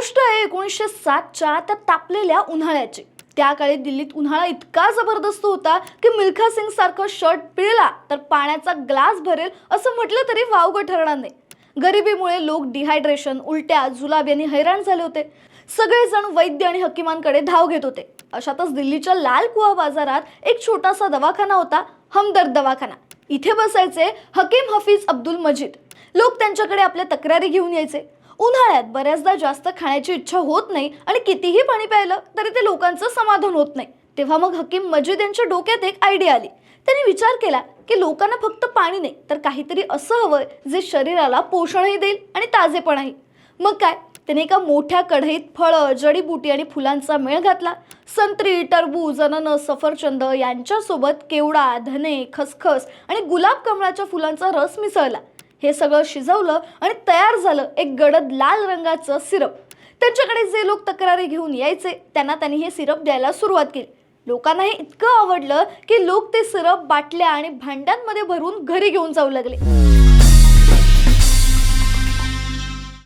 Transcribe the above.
गोष्ट आहे एकोणीसशे सातच्या त्या तापलेल्या उन्हाळ्याची. त्या काळी दिल्लीत उन्हाळा इतका जबरदस्त होता की मिल्खा सिंग सारखं शर्ट पिळला तर पाण्याचा ग्लास भरेल असं म्हटलं तरी वावगं ठरणार नाही. गरिबीमुळे लोक डिहायड्रेशन उलट्या जुलाब यांनी हैराण झाले होते. सगळेजण वैद्य आणि हकीमांकडे धाव घेत होते. अशातच दिल्लीच्या लाल कुवा बाजारात एक छोटासा दवाखाना होता हमदर्द दवाखाना. इथे बसायचे हकीम हफीज अब्दुल मजीद. लोक त्यांच्याकडे आपल्या तक्रारी घेऊन यायचे. उन्हाळ्यात बऱ्याचदा जास्त खाण्याची इच्छा होत नाही आणि कितीही पाणी प्यायलं तरी ते लोकांचं समाधान होत नाही. तेव्हा मग हकीम मजीद यांच्या डोक्यात एक आयडिया आली. त्यांनी विचार केला की लोकांना फक्त पाणी नाही तर काहीतरी असं हवंय जे शरीराला पोषणही देईल आणि ताजेपणाही. मग काय? त्याने एका मोठ्या कढईत फळं जडीबुटी आणि फुलांचा मेळ घातला. संत्री टरबूज अननस सफरचंद यांच्यासोबत केवडा धने खसखस आणि गुलाब कमळाच्या फुलांचा रस मिसळला. हे सगळं शिजवलं आणि तयार झालं एक गडद लाल रंगाचं सिरप. त्यांच्याकडे जे लोक तक्रारी घेऊन यायचे त्यांना त्यांनी हे सिरप द्यायला सुरुवात केली. लोकांना हे इतकं आवडलं की लोक ते सिरप बाटल्या आणि भांड्यांमध्ये भरून घरी घेऊन जाऊ लागले.